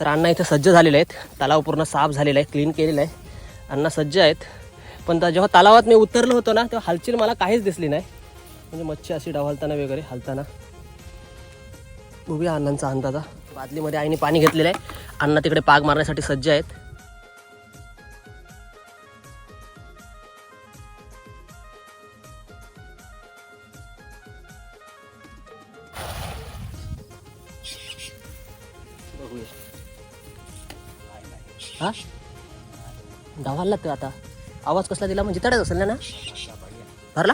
तर अण्णा इथं सज्ज झालेले आहेत. तलाव पूर्ण साफ झालेला आहे क्लीन केलेला आहे. अण्णा सज्ज आहेत. पण त्या- जेव्हा तलावात मी उतरलो होतो ना तेव्हा हालचील मला काहीच दिसली नाही. म्हणजे मच्छी अशी डावलताना वगैरे हलताना. बघूया अण्णांचा अंदाजा. बादलीमध्ये आईने पाणी घेतलेलं आहे. अण्णा तिकडे पाग मारण्यासाठी सज्ज आहेत. हा? गावाला लागतो आता. आवाज कसला दिला? म्हणजे तडच असेल ना भरला?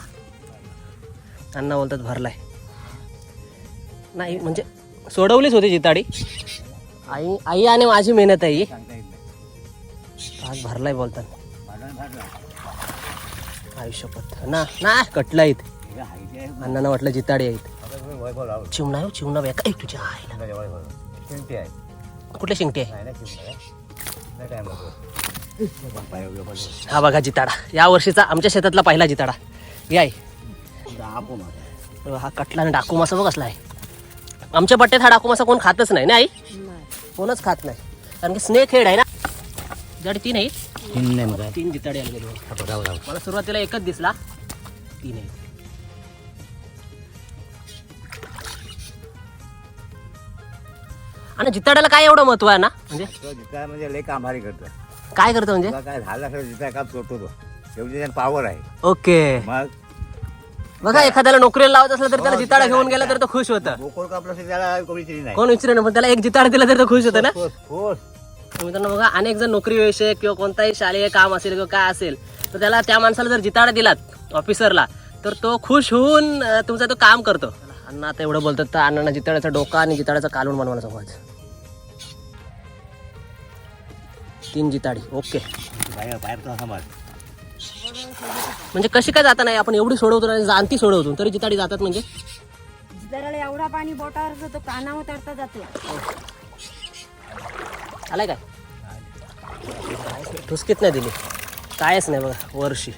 अण्णा बोलतात भरलाय. नाही म्हणजे सोडवलीच होती जिताडी. आई आई आणि माझी मेहनत आहे आज भरलाय बोलतात. आयुष्यपत ना ना कटला इथे. अण्णांना वाटलं जिताडी आहेत इथे. चिमणा हो, चिमणा बेका एक तुझ्या आईला. कुठल्या शिंगटी आहे? हा बघा जिताडा. या वर्षीचा आमच्या शेतातला पहिला जिताडा. याय. हा कटला आणि डाकू मासा बघ असला आहे. आमच्या पट्ट्यात हा डाकू मासा कोण खातच नाही ना आई? कोणच खात नाही. कारण की स्नेक हेड आहे ना. जड तीन आहे. तीन जिताडे आले. मला सुरुवातीला एकच दिसला. तीन आहे. आणि जिताड्याला काय एवढं महत्त्व आहे ना? म्हणजे? जिता म्हणजे लय काम भारी करतो. काय करतं म्हणजे? तुला काय झालं असेल जिता काम सोडतो तो. शेवटी पावर आहे. ओके. मग? बघा एखाद्याला नोकरीला लावत असलं तर त्याला जिताडा घेऊन गेला तर तो खुश होतं. बोकोर कापलं असेल त्याला कोणी तरी नाही. कोण विचारेल पण त्याला एक जिताडा दिला तर तो खुश होतं ना. मित्रांनो बघा अनेक जण नोकरी विषयक किंवा कोणताही शालेय काम असेल किंवा काय असेल तर त्याला त्या माणसाला जर जिताडा दिलात ऑफिसरला तर तो खुश होऊन अं, तुमचा तो काम करतो. अण्णा आता एवढं बोलतात तर अण्णांना जिताड्याचा डोका आणि जिताड्याचा कालून बनवायला समज तीन जिताडी ओके. बाहेर बाहेर तो सांभाळ म्हणजे कशी काय जाता नाही आपण एवढी सोडवतो आणि जाणती सोडवतो तरी जिताडी जातात म्हणजे? एवढा पाणी बोटावर जातो कानावर तरता जातो. आलाय काय? ठुसकीत नाही दिली. कायच नाही बघा वर्षी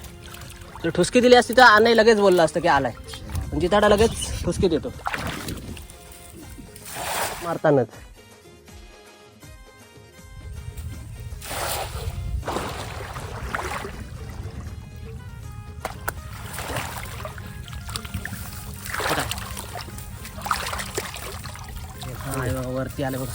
जर ठुसकी दिली असती तर अण्णा लगेच बोललं असतं की आलाय. म्हणजे जिताडा लगेच फुसके येतो मारतानाच. हा वरती आले बघा.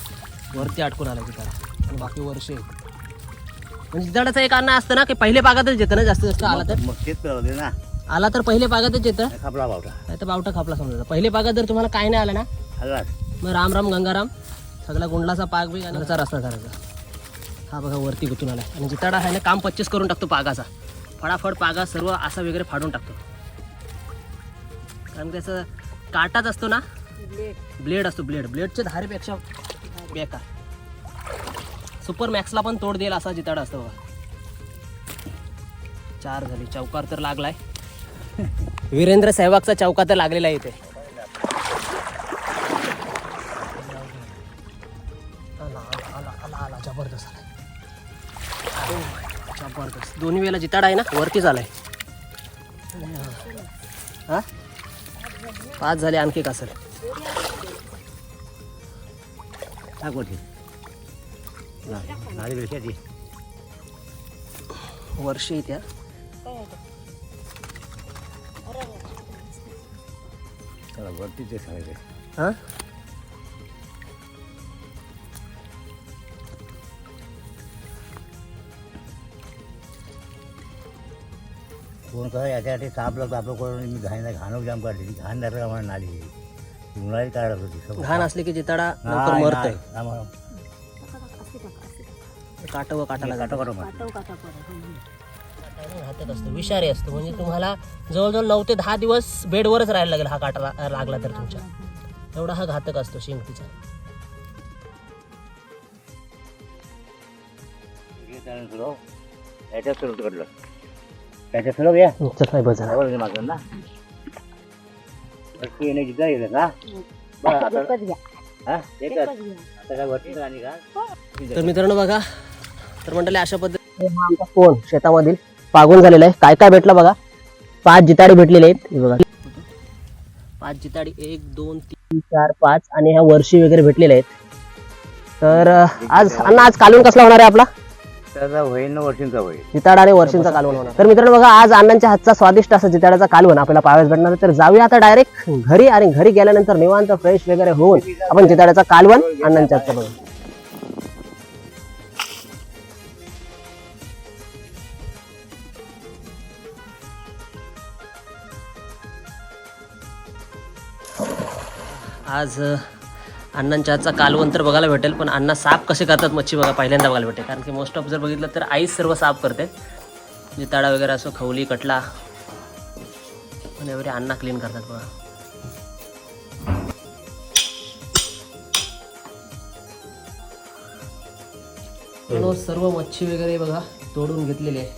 वरती अटकून आलं जिताडा आणि बाकी वर्ष म्हणजे झाडाचं एक अन्न असतं ना की पहिले भागातच येतं ना जास्तीत जास्त आला तर? मग तेच ना. आला तर पहिले पागातच येतं. खापला बावटा. नाही तर बावटा खापला समजायचा पहिले पागात जर तुम्हाला काय नाही आलं ना हल्लाच मग राम राम गंगाराम सगळा गुंडलाचा पाग बी आणि त्याचा रस्ता करायचा. हा बघा वरती गुतून आला आणि जिताडा आहे ना काम पच्चीस करून टाकतो पागाचा. फडाफड पागा सर्व असा वगैरे फाडून टाकतो. कारण त्याचं काटाच असतो ना ब्लेड असतो ब्लेड. ब्लेडच्या धारेपेक्षा बेकार. सुपर मॅक्सला पण तोड देईल असा जिताडा असतो बघा. चार झाली. चौकार तर लागलाय. वीरेंद्र सहवागचा चौका तर लागलेला आहे इथे. जबरदस्त. दोन्ही वेळेला जिताडा आहे ना वरतीच आलाय हा? पाच झाले आणखी वरती. ती वर्षी त्या सांगायचं हा? कोण काय याच्यासाठी साप लागतो आपलं कोण मी घाण घाणं जाम काढली ती घाण धरला म्हणून नाली? उन्हाळी काढत होती सगळं. घाण असली की जिताडा लवकर नाही, मरतोय. नाही, आम्हाला काट व काटाला काटो काटो मार. काटव काटा पडत हातात असतो विषारी असतो. म्हणजे तुम्हाला जवळजवळ नऊ ते दहा दिवस बेडवरच राहायला लागेल हा काटा लागला तर तुमच्या. एवढा हा घातक असतो शिंगटीचा तर मित्रांनो बघा तर मंडळी अशा पद्धतीने आमचा फोन शेतामधील? पागून झालेला आहे. काय काय भेटलं बघा? पाच जिताडी भेटलेले आहेत. हे बघा. पाच जिताडी एक दोन तीन चार पाच आणि ह्या वर्षी वगैरे भेटलेले आहेत. तर आज अण्णा आज कालवण कसला होणार आहे आपला? त्याचा होईल ना वर्षींचा होईल. जिताड आणि वर्षींचा कालवण होणार. तर मित्रांनो बघा आज अण्णांच्या हातचा स्वादिष्ट असा जिताडाचा कालवण आपल्याला पाहायला भेटणार आहे. तर जाऊया आता डायरेक्ट घरी आणि घरी गेल्यानंतर निवांत फ्रेश वगैरे होऊन आपण जिताडाचा कालवण अण्णांच्या हातचा बघू. आज अण्णांच्या कालवण तर बघायला भेटेल पण अण्णा साफ कसे करतात मच्छी बघा पहिल्यांदा बघायला भेटेल. कारण की मोस्ट ऑफ जर बघितलं तर आईच सर्व साफ करते. जिताडा वगैरे असो खवली कटला आणि वगैरे अण्णा क्लीन करतात बघा. सर्व मच्छी वगैरे बघा तोडून घेतलेली आहे.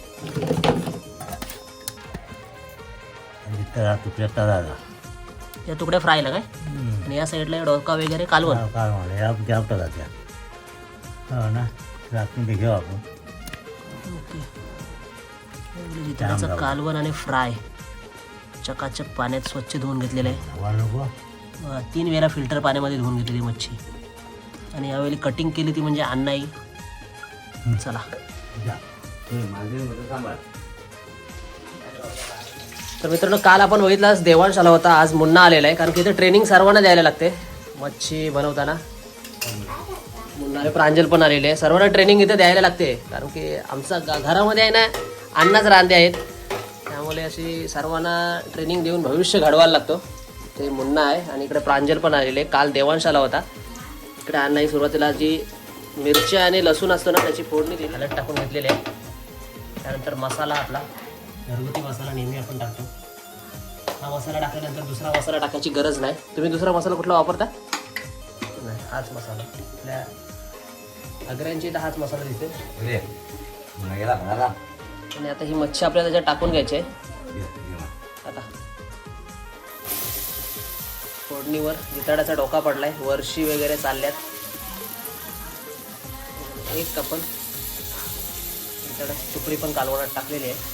तळा या तुकड्या फ्रायला काय? आणि या साईडला डोका वगैरे कालवण. हो ना? रात्री ते घेऊ आपण. ओके. जिताडाचं कालवण आणि फ्राय. चकाचक पाण्यात स्वच्छ धुवून घेतलेलं आहे. हवा नको. अं, तीन वेळा फिल्टर पाण्यामध्ये धुवून घेतलेली मच्छी. आणि यावेळी कटिंग केली ती म्हणजे अण्णाई चला. जा. तर मित्रांनो काल आपण बघितलाच देवांश आला होता. आज मुन्ना आलेला आहे. कारण की इथे ट्रेनिंग सर्वांना द्यायला लागते. मच्छी बनवताना. मुन्ना प्रांजल पण आलेले आहे. सर्वांना ट्रेनिंग इथे द्यायला लागते. कारण की आमचा घरामध्ये आहे ना अन्नाच रांधे आहेत. त्यामुळे अशी सर्वांना ट्रेनिंग देऊन भविष्य घडवायला लागतो. ते मुन्ना आहे आणि इकडे प्रांजल पण आलेले आहे. काल देवांश आला होता. इकडे अण्णाही सुरुवातीला जी मिरची आणि लसूण असतो ना त्याची फोडणी ती हलत टाकून घेतलेली आहे. त्यानंतर मसाला आपला. घरगुती मसाला नेहमी आपण टाकतो. हा मसाला टाकल्यानंतर दुसरा मसाला टाकायची गरज नाही. तुम्ही दुसरा मसाला कुठला वापरता? नाही हाच मसाला. आपल्या अग्र्यांची तर हाच मसाला दिसते आणि आता ही मच्छी आपल्याला त्याच्यात टाकून घ्यायची आहे. आता. फोडणीवर जिताडाचा डोका पडलाय वर्षी वगैरे चालल्यात. एक आपण जिताडाची तुकडी पण कालवणात टाकलेली आहे.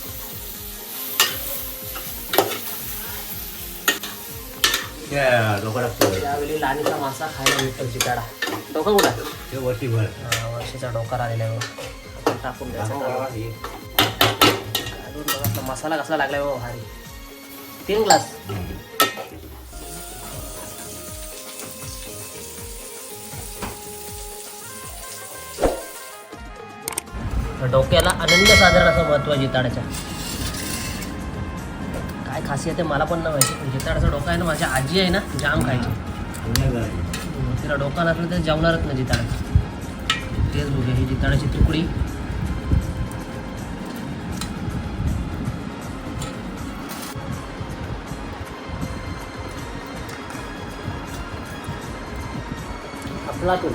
त्यावेळी मासा खायला भेटतो जिताडा डोका कुठं? आहे? ते वरती भर. वर्षीचा डोका आलेला आहे. आपण टाकून द्यायचा मसाला कसला लागलाय बाबा भारी. तीन ग्लास. डोक्याला अनन्य साधारण असं महत्त्व जिताडाच्या काय खासियत आहे मला पण नाही माहिती. पण जिताडाचा डोका आहे ना माझ्या आजी आहे ना जाम खायची. तिला डोका नसलं तर जेवणारच नाही जिताडा तेच बघूया ही जिताडाची तुकडी. आपला तू.